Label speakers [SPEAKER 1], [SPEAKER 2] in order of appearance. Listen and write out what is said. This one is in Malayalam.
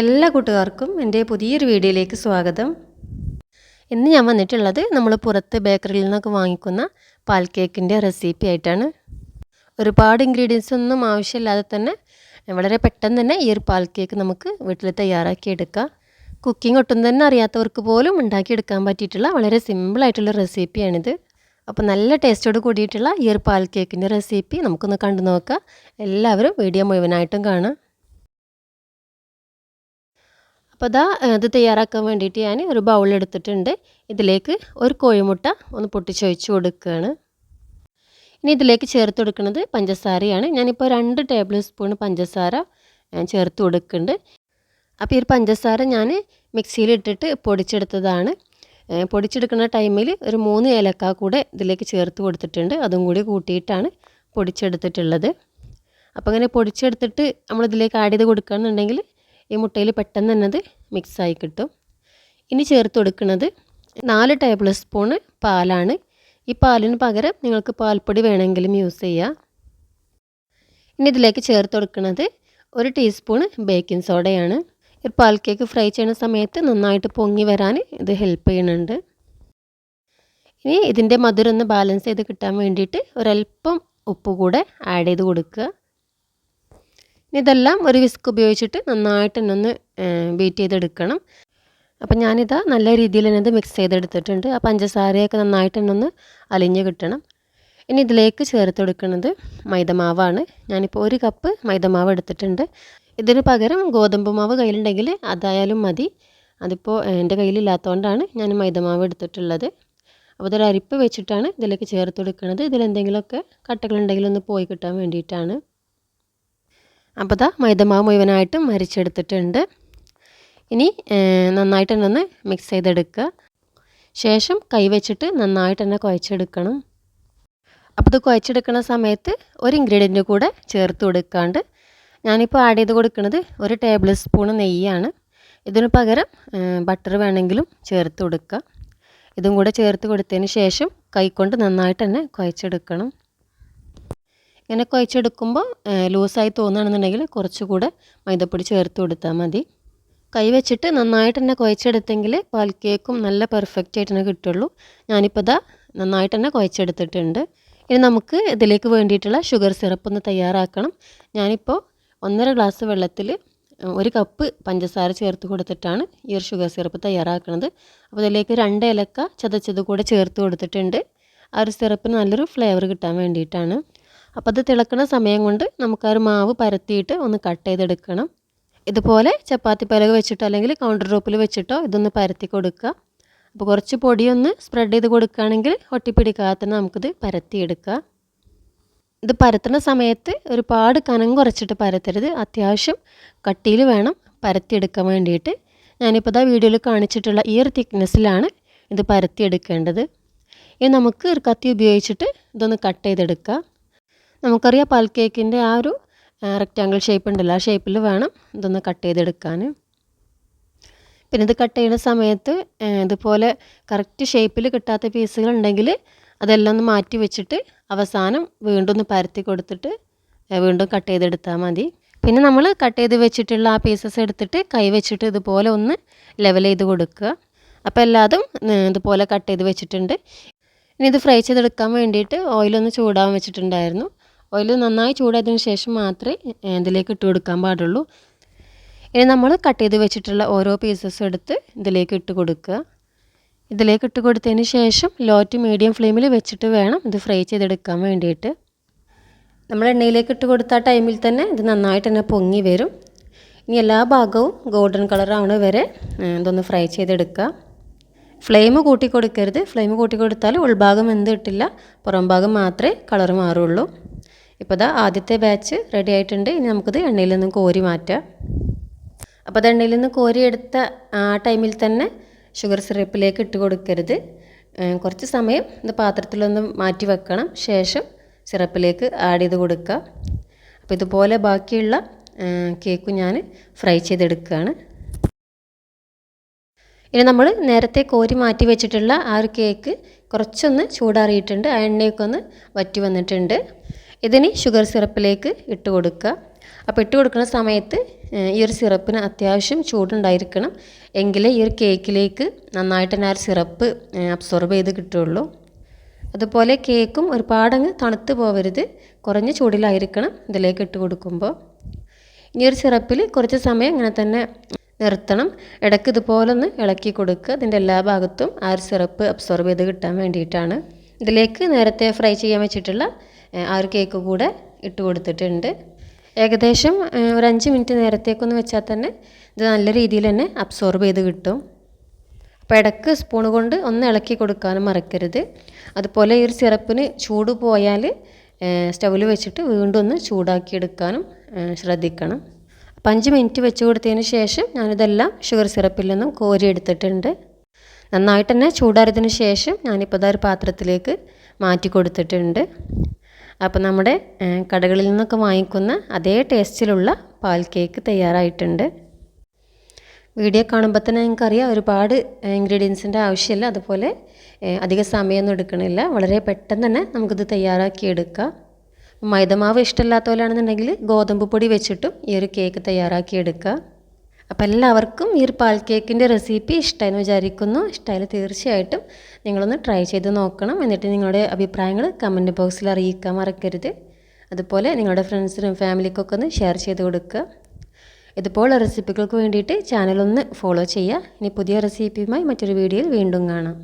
[SPEAKER 1] എല്ലാ കൂട്ടുകാർക്കും എന്റെ പുതിയൊരു വീഡിയോയിലേക്ക് സ്വാഗതം. ഇന്ന് ഞാൻ വന്നിട്ടുള്ളത് നമ്മൾ പുറത്ത് ബേക്കറിയിൽ നിന്നൊക്കെ വാങ്ങിക്കുന്ന പാൽ കേക്കിന്റെ റെസിപ്പി ആയിട്ടാണ്. ഒരുപാട് ഇൻഗ്രീഡിയൻസ് ഒന്നും ആവശ്യമില്ലാതെ തന്നെ വളരെ പെട്ടെന്ന് തന്നെ ഈ ഒരു പാൽ കേക്ക് നമുക്ക് വീട്ടിൽ തയ്യാറാക്കി എടുക്കാം. കുക്കിംഗ് ഒട്ടും തന്നെ അറിയാത്തവർക്ക് പോലും ഉണ്ടാക്കിയെടുക്കാൻ പറ്റിയിട്ടുള്ള വളരെ സിമ്പിളായിട്ടുള്ള റെസിപ്പിയാണിത് അപ്പോൾ നല്ല ടേസ്റ്റോട് കൂടിയിട്ടുള്ള ഈ ഒരു പാൽ കേക്കിന്റെ റെസിപ്പി നമുക്കൊന്ന് കണ്ടു നോക്കാം. എല്ലാവരും വീഡിയോ മുഴുവനായിട്ടും കാണാം അപ്പോൾ അതാ ഇത് തയ്യാറാക്കാൻ വേണ്ടിയിട്ട് ഞാൻ ഒരു ബൗൾ എടുത്തിട്ടുണ്ട്. ഇതിലേക്ക് ഒരു കോഴിമുട്ട ഒന്ന് പൊട്ടിച്ചൊഴിച്ച് കൊടുക്കുകയാണ് ഇനി ഇതിലേക്ക് ചേർത്ത് കൊടുക്കുന്നത് പഞ്ചസാരയാണ്. ഞാനിപ്പോൾ രണ്ട് ടേബിൾ സ്പൂൺ പഞ്ചസാര ഞാൻ ചേർത്ത് കൊടുക്കുന്നുണ്ട്. അപ്പോൾ ഈ ഒരു പഞ്ചസാര ഞാൻ മിക്സിയിൽ ഇട്ടിട്ട് പൊടിച്ചെടുത്തതാണ്. പൊടിച്ചെടുക്കുന്ന ടൈമിൽ ഒരു മൂന്ന് ഏലക്ക കൂടെ ഇതിലേക്ക് ചേർത്ത് കൊടുത്തിട്ടുണ്ട്. അതും കൂടി കൂട്ടിയിട്ടാണ് പൊടിച്ചെടുത്തിട്ടുള്ളത്. അപ്പോൾ അങ്ങനെ പൊടിച്ചെടുത്തിട്ട് നമ്മളിതിലേക്ക് ആഡ് ചെയ്ത് കൊടുക്കുകയാണെന്നുണ്ടെങ്കിൽ ഈ മുട്ടയിൽ പെട്ടെന്ന് തന്നെ അത് മിക്സായി കിട്ടും. ഇനി ചേർത്ത് കൊടുക്കുന്നത് നാല് ടേബിൾ സ്പൂണ് പാലാണ്. ഈ പാലിന് പകരം നിങ്ങൾക്ക് പാൽപ്പൊടി വേണമെങ്കിലും യൂസ് ചെയ്യാം. ഇനി ഇതിലേക്ക് ചേർത്ത് കൊടുക്കുന്നത് ഒരു ടീസ്പൂൺ ബേക്കിംഗ് സോഡയാണ് ഈ പാൽ കേക്ക് ഫ്രൈ ചെയ്യുന്ന സമയത്ത് നന്നായിട്ട് പൊങ്ങി വരാൻ ഇത് ഹെൽപ്പ് ചെയ്യുന്നുണ്ട്. ഇനി ഇതിന്റെ മധുരം ഒന്ന് ബാലൻസ് ചെയ്ത് കിട്ടാൻ വേണ്ടിയിട്ട് ഒരല്പം ഉപ്പ് കൂടെ ആഡ് ചെയ്ത് കൊടുക്കുക. ഇതെല്ലാം ഒരു വിസ്ക് ഉപയോഗിച്ചിട്ട് നന്നായിട്ട് ഒന്ന് ബീറ്റ് ചെയ്തെടുക്കണം. അപ്പം ഞാനിതാ നല്ല രീതിയിൽ തന്നെ ഇത് മിക്സ് ചെയ്തെടുത്തിട്ടുണ്ട്. ആ പഞ്ചസാരയൊക്കെ നന്നായിട്ട് തന്നെ ഒന്ന് അലിഞ്ഞ് കിട്ടണം. ഇനി ഇതിലേക്ക് ചേർത്ത് കൊടുക്കുന്നത് മൈദമാവാണ്. ഞാനിപ്പോൾ ഒരു കപ്പ് മൈദമാവ് എടുത്തിട്ടുണ്ട്. ഇതിന് പകരം ഗോതമ്പ് മാവ് കയ്യിലുണ്ടെങ്കിൽ അതായാലും മതി. അതിപ്പോൾ എന്റെ കയ്യിലില്ലാത്തതുകൊണ്ടാണ് ഞാൻ മൈദമാവ് എടുത്തിട്ടുള്ളത്. അപ്പോൾ ഇതൊരു അരിപ്പ് വെച്ചിട്ടാണ് ഇതിലേക്ക് ചേർത്ത് കൊടുക്കുന്നത്. ഇതിലെന്തെങ്കിലുമൊക്കെ കട്ടകളുണ്ടെങ്കിൽ ഒന്ന് പോയി കിട്ടാൻ വേണ്ടിയിട്ടാണ്. അപ്പോൾ ദാ മൈദമാവ് മുഴുവനായിട്ടും മരിച്ചെടുത്തിട്ടുണ്ട് ഇനി നന്നായിട്ട് തന്നെ ഒന്ന് മിക്സ് ചെയ്തെടുക്കുക. ശേഷം കൈ വെച്ചിട്ട് നന്നായിട്ട് തന്നെ കുഴച്ചെടുക്കണം. അപ്പോൾ ഇത് കുഴച്ചെടുക്കുന്ന സമയത്ത് ഒരു ഇൻഗ്രീഡിയന്റ് കൂടെ ചേർത്ത് കൊടുക്കാണ്ട് ഞാനിപ്പോൾ ആഡ് ചെയ്ത് കൊടുക്കുന്നത് ഒരു ടേബിൾ സ്പൂൺ നെയ്യാണ്. ഇതിന് പകരം ബട്ടർ വേണമെങ്കിലും ചേർത്ത് കൊടുക്കുക ഇതും കൂടെ ചേർത്ത് കൊടുത്തതിന് ശേഷം കൈകൊണ്ട് നന്നായിട്ട് തന്നെ കുഴച്ചെടുക്കണം. ഇങ്ങനെ കുഴച്ചെടുക്കുമ്പോൾ ലൂസായി തോന്നുകയാണെന്നുണ്ടെങ്കിൽ കുറച്ചുകൂടെ മൈദപ്പൊടി ചേർത്ത് കൊടുത്താൽ മതി. കൈ വെച്ചിട്ട് നന്നായിട്ട് തന്നെ കുഴച്ചെടുത്തെങ്കിൽ പാൽ കേക്കും നല്ല പെർഫെക്റ്റ് ആയിട്ട് തന്നെ കിട്ടുള്ളൂ. ഞാനിപ്പോൾ ഇതാ നന്നായിട്ട് തന്നെ കുഴച്ചെടുത്തിട്ടുണ്ട്. ഇനി നമുക്ക് ഇതിലേക്ക് വേണ്ടിയിട്ടുള്ള ഷുഗർ സിറപ്പ് ഒന്ന് തയ്യാറാക്കണം. ഞാനിപ്പോൾ ഒന്നര ഗ്ലാസ് വെള്ളത്തിൽ ഒരു കപ്പ് പഞ്ചസാര ചേർത്ത് കൊടുത്തിട്ടാണ് ഈ ഒരു ഷുഗർ സിറപ്പ് തയ്യാറാക്കുന്നത് അപ്പോൾ ഇതിലേക്ക് രണ്ട് ഇലക്ക ചതച്ചത് കൂടെ ചേർത്ത് കൊടുത്തിട്ടുണ്ട്. ആ ഒരു സിറപ്പിന് നല്ലൊരു ഫ്ലേവർ കിട്ടാൻ വേണ്ടിയിട്ടാണ്. അപ്പോൾ അത് തിളക്കുന്ന സമയം കൊണ്ട് നമുക്ക് ആ ഒരു മാവ് പരത്തിയിട്ട് ഒന്ന് കട്ട് ചെയ്തെടുക്കണം. ഇതുപോലെ ചപ്പാത്തി പലക വെച്ചിട്ടോ അല്ലെങ്കിൽ കൗണ്ടർ ടോപ്പിൽ വെച്ചിട്ടോ ഇതൊന്ന് പരത്തി കൊടുക്കുക. അപ്പോൾ കുറച്ച് പൊടിയൊന്ന് സ്പ്രെഡ് ചെയ്ത് കൊടുക്കുകയാണെങ്കിൽ ഒട്ടിപ്പിടിക്കാതെ നമുക്കിത് പരത്തിയെടുക്കുക. ഇത് പരത്തുന്ന സമയത്ത് ഒരുപാട് കനം കുറച്ചിട്ട് പരത്തരുത്. അത്യാവശ്യം കട്ടിയിൽ വേണം പരത്തിയെടുക്കാൻ വേണ്ടിയിട്ട്. ഞാനിപ്പോൾ ആ വീഡിയോയിൽ കാണിച്ചിട്ടുള്ള ഈ ഒരു തിക്നെസ്സിലാണ് ഇത് പരത്തിയെടുക്കേണ്ടത്. ഇനി നമുക്ക് ഒരു കത്തി ഉപയോഗിച്ചിട്ട് ഇതൊന്ന് കട്ട് ചെയ്തെടുക്കുക നമുക്കറിയാം പാൽ കേക്കിന്റെ ആ ഒരു റെക്റ്റാങ്കിൾ ഷേപ്പ് ഉണ്ടല്ലോ. ആ ഷേപ്പിൽ വേണം ഇതൊന്ന് കട്ട് ചെയ്തെടുക്കാൻ പിന്നെ ഇത് കട്ട് ചെയ്യുന്ന സമയത്ത് ഇതുപോലെ കറക്റ്റ് ഷേപ്പിൽ കിട്ടാത്ത പീസുകൾ ഉണ്ടെങ്കിൽ അതെല്ലാം ഒന്ന് മാറ്റി വെച്ചിട്ട് അവസാനം വീണ്ടും ഒന്ന് പരത്തി കൊടുത്തിട്ട് വീണ്ടും കട്ട് ചെയ്തെടുത്താൽ മതി. പിന്നെ നമ്മൾ കട്ട് ചെയ്ത് വെച്ചിട്ടുള്ള ആ പീസസ് എടുത്തിട്ട് കൈ വെച്ചിട്ട് ഇതുപോലെ ഒന്ന് ലെവൽ ചെയ്ത് കൊടുക്കുക. അപ്പോൾ എല്ലാതും ഇതുപോലെ കട്ട് ചെയ്ത് വെച്ചിട്ടുണ്ട്. ഇനി ഇത് ഫ്രൈ ചെയ്തെടുക്കാൻ വേണ്ടിയിട്ട് ഓയിലൊന്ന് ചൂടാൻ വെച്ചിട്ടുണ്ടായിരുന്നു. ഓയിൽ നന്നായി ചൂടായതിനു ശേഷം മാത്രമേ ഇതിലേക്ക് ഇട്ട് കൊടുക്കാൻ പാടുള്ളൂ. ഇനി നമ്മൾ കട്ട് ചെയ്ത് വെച്ചിട്ടുള്ള ഓരോ പീസസ് എടുത്ത് ഇതിലേക്ക് ഇട്ട് കൊടുക്കുക. ഇതിലേക്ക് ഇട്ട് കൊടുത്തതിന് ശേഷം ലോ ടു മീഡിയം ഫ്ലെയിമിൽ വെച്ചിട്ട് വേണം ഇത് ഫ്രൈ ചെയ്തെടുക്കാൻ വേണ്ടിയിട്ട്. നമ്മൾ എണ്ണയിലേക്ക് ഇട്ട് കൊടുത്ത ടൈമിൽ തന്നെ ഇത് നന്നായിട്ട് തന്നെ പൊങ്ങി വരും. ഇനി എല്ലാ ഭാഗവും ഗോൾഡൻ കളർ ആവണ വരെ ഇതൊന്ന് ഫ്രൈ ചെയ്തെടുക്കുക. ഫ്ലെയിം കൂട്ടി കൊടുക്കരുത്. ഫ്ലെയിം കൂട്ടി കൊടുത്താൽ ഉൾഭാഗം എന്ത് കിട്ടില്ല പുറം ഭാഗം മാത്രമേ കളർ മാറുള്ളൂ. ഇപ്പോൾ ഇതാ ആദ്യത്തെ ബാച്ച് റെഡി ആയിട്ടുണ്ട്. ഇനി നമുക്കിത് എണ്ണയിൽ നിന്ന് കോരി മാറ്റാം. അപ്പോൾ അത് എണ്ണയിൽ നിന്ന് കോരി എടുത്ത ആ ടൈമിൽ തന്നെ ഷുഗർ സിറപ്പിലേക്ക് ഇട്ട് കൊടുക്കരുത്. കുറച്ച് സമയം ഇത് പാത്രത്തിലൊന്ന് മാറ്റി വെക്കണം. ശേഷം സിറപ്പിലേക്ക് ആഡ് ചെയ്ത് കൊടുക്കുക അപ്പോൾ ഇതുപോലെ ബാക്കിയുള്ള കേക്ക് ഞാൻ ഫ്രൈ ചെയ്തെടുക്കുകയാണ്. ഇനി നമ്മൾ നേരത്തെ കോരി മാറ്റി വെച്ചിട്ടുള്ള ആ ഒരു കേക്ക് കുറച്ചൊന്ന് ചൂടാറിയിട്ടുണ്ട്. ആ എണ്ണയൊക്കെ ഒന്ന് വറ്റി വന്നിട്ടുണ്ട്. ഇതിനി ഷുഗർ സിറപ്പിലേക്ക് ഇട്ട് കൊടുക്കുക. അപ്പോൾ ഇട്ട് കൊടുക്കുന്ന സമയത്ത് ഈ ഒരു സിറപ്പിന് അത്യാവശ്യം ചൂടുണ്ടായിരിക്കണം. എങ്കിലേ ഈ ഒരു കേക്കിലേക്ക് നന്നായിട്ട് തന്നെ ആ ഒരു സിറപ്പ് അബ്സോർബ് ചെയ്ത് കിട്ടുള്ളൂ അതുപോലെ കേക്കും ഒരുപാടങ്ങ് തണുത്ത് പോവരുത്. കുറഞ്ഞ ചൂടിലായിരിക്കണം ഇതിലേക്ക് ഇട്ട് കൊടുക്കുമ്പോൾ. ഇനി ഒരു സിറപ്പിൽ കുറച്ച് സമയം ഇങ്ങനെ തന്നെ നിർത്തണം. ഇടയ്ക്ക് ഇതുപോലെ ഒന്ന് ഇളക്കി കൊടുക്കുക. അതിന്റെ എല്ലാ ഭാഗത്തും ആ ഒരു സിറപ്പ് അബ്സോർബ് ചെയ്ത് കിട്ടാൻ വേണ്ടിയിട്ടാണ്. ഇതിലേക്ക് നേരത്തെ ഫ്രൈ ചെയ്യാൻ വെച്ചിട്ടുള്ള ആ ഒരു കേക്ക് കൂടെ ഇട്ട് കൊടുത്തിട്ടുണ്ട്. ഏകദേശം ഒരു അഞ്ച് മിനിറ്റ് നേരത്തേക്കൊന്ന് വെച്ചാൽ തന്നെ ഇത് നല്ല രീതിയിൽ തന്നെ അബ്സോർബ് ചെയ്ത് കിട്ടും. അപ്പോൾ ഇടയ്ക്ക് സ്പൂൺ കൊണ്ട് ഒന്ന് ഇളക്കി കൊടുക്കാനും മറക്കരുത്. അതുപോലെ ഈ ഒരു സിറപ്പിന് ചൂട് പോയാൽ സ്റ്റൗവിൽ വെച്ചിട്ട് വീണ്ടും ഒന്ന് ചൂടാക്കിയെടുക്കാനും ശ്രദ്ധിക്കണം. അപ്പം അഞ്ച് മിനിറ്റ് വെച്ച് കൊടുത്തതിന് ശേഷം ഞാനിതെല്ലാം ഷുഗർ സിറപ്പിൽ നിന്നും കോരി എടുത്തിട്ടുണ്ട്. നന്നായിട്ട് തന്നെ ചൂടാറിയതിന് ശേഷം ഞാനിപ്പോൾ ഒരു പാത്രത്തിലേക്ക് മാറ്റി കൊടുത്തിട്ടുണ്ട്. അപ്പോൾ നമ്മുടെ കടകളിൽ നിന്നൊക്കെ വാങ്ങിക്കുന്ന അതേ ടേസ്റ്റിലുള്ള പാൽ കേക്ക് തയ്യാറായിട്ടുണ്ട്. വീഡിയോ കാണുമ്പോൾ തന്നെ നിങ്ങൾക്ക് അറിയാം ഒരുപാട് ഇൻഗ്രീഡിയൻസിന്റെ ആവശ്യമില്ല. അതുപോലെ അധിക സമയമൊന്നും എടുക്കണില്ല. വളരെ പെട്ടെന്ന് തന്നെ നമുക്കിത് തയ്യാറാക്കി എടുക്കാം. മൈദമാവ് ഇഷ്ടമില്ലാത്തവരാണെന്നുണ്ടെങ്കിൽ ഗോതമ്പ് പൊടി വെച്ചിട്ടും ഈ ഒരു കേക്ക് തയ്യാറാക്കി എടുക്കുക അപ്പോൾ എല്ലാവർക്കും ഈ ഒരു പാൽ കേക്കിന്റെ റെസിപ്പി ഇഷ്ടമായി വിചാരിക്കുന്നു. ഇഷ്ടമായാലും തീർച്ചയായിട്ടും നിങ്ങളൊന്ന് ട്രൈ ചെയ്ത് നോക്കണം. എന്നിട്ട് നിങ്ങളുടെ അഭിപ്രായങ്ങൾ കമന്റ് ബോക്സിൽ അറിയിക്കാൻ മറക്കരുത്. അതുപോലെ നിങ്ങളുടെ ഫ്രണ്ട്സിനും ഫാമിലിക്കൊക്കെ ഒന്ന് ഷെയർ ചെയ്ത് കൊടുക്കുക. ഇതുപോലെ റെസിപ്പികൾക്ക് വേണ്ടിയിട്ട് ചാനലൊന്ന് ഫോളോ ചെയ്യുക. ഇനി പുതിയ റെസിപ്പിയുമായി മറ്റൊരു വീഡിയോയിൽ വീണ്ടും കാണാം.